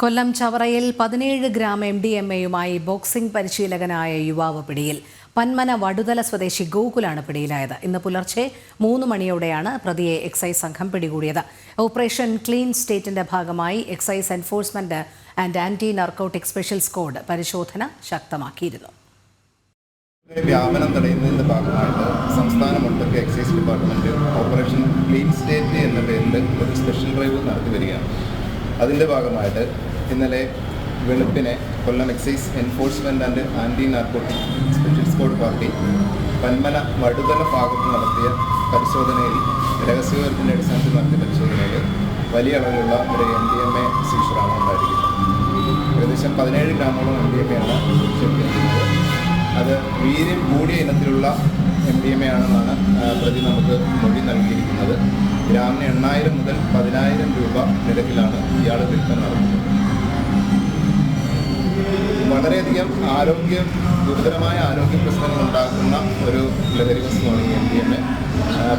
കൊല്ലം ചവറയിൽ പതിനേഴ് gram M D M എയുമായി ബോക്സിംഗ് പരിശീലകനായ യുവാവ് പിടിയിൽ. പന്മന വടുതല സ്വദേശി ഗോകുലാണ് പിടിയിലായത്. ഇന്ന് പുലർച്ചെ മൂന്ന് മണിയോടെയാണ് പ്രതിയെ എക്സൈസ് സംഘം പിടികൂടിയത്. ഓപ്പറേഷൻ ക്ലീൻ സ്റ്റേറ്റിന്റെ ഭാഗമായി excise enforcement and anti narcotic special squad പരിശോധന ശക്തമാക്കിയിരുന്നു. വ്യാപനം തടയുന്നതിന്റെ ഭാഗമായിട്ട് സംസ്ഥാനമൊട്ടൊക്കെ excise department operation clean state എന്ന പേരിൽ ഒരു സ്പെഷ്യൽ ഡ്രൈവ് നടത്തി വരികയാണ്. അതിന്റെ ഭാഗമായിട്ട് ഇന്നലെ വെളുപ്പിനെ Kollam excise enforcement and anti narcotic special squad party Panmana Vaduthala ഭാഗത്ത് നടത്തിയ പരിശോധനയിൽ രഹസ്യവിവരത്തിന്റെ അടിസ്ഥാനത്തിൽ നടത്തിയ പരിശോധനയിൽ വലിയ അളവിലുള്ള ഒരു എം ഡി എം എ സീഷറാണ് ഉണ്ടായിരിക്കുന്നത്. ഏകദേശം പതിനേഴ് ഗ്രാമോളം എം ഡി എം എ ആണ് സൂക്ഷിച്ചിരിക്കുന്നത് അത് വീര്യം കൂടിയ ഇനത്തിലുള്ള എം ഡി എം എ ആണെന്നാണ് പ്രതി നമുക്ക് മൊഴി നൽകിയിരിക്കുന്നത്. ഗ്രാമിന് എണ്ണായിരം മുതൽ പതിനായിരം രൂപ നിരക്കിലാണ് ഇയാൾ വിൽപ്പന നടത്തുന്നത്. വളരെയധികം ആരോഗ്യ ഗുരുതരമായ ആരോഗ്യ പ്രശ്നങ്ങൾ ഉണ്ടാക്കുന്ന ഒരു ലഹരി വസ്തുവാണ് എം ഡി എം എ.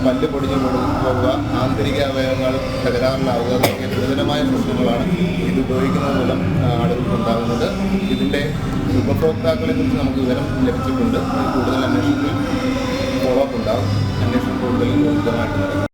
പല്ല് പൊടിഞ്ഞു പോകുക ആന്തരിക അവയവങ്ങൾ തകരാറിലാവുക തുടങ്ങിയ ഗുരുതരമായ പ്രശ്നങ്ങളാണ് ഇത് ഉപയോഗിക്കുന്നത് മൂലം ആളുകൾക്ക് ഉണ്ടാകുന്നത് ഇതിന്റെ ഉപഭോക്താക്കളെ കുറിച്ച് നമുക്ക് വിവരം ലഭിച്ചിട്ടുണ്ട്. കൂടുതൽ അന്വേഷണത്തിൽ ഫോളോ അപ്പ് ഉണ്ടാകും. അന്വേഷണം കൂടുതൽ ഊർജിതമായിട്ട് നടക്കും.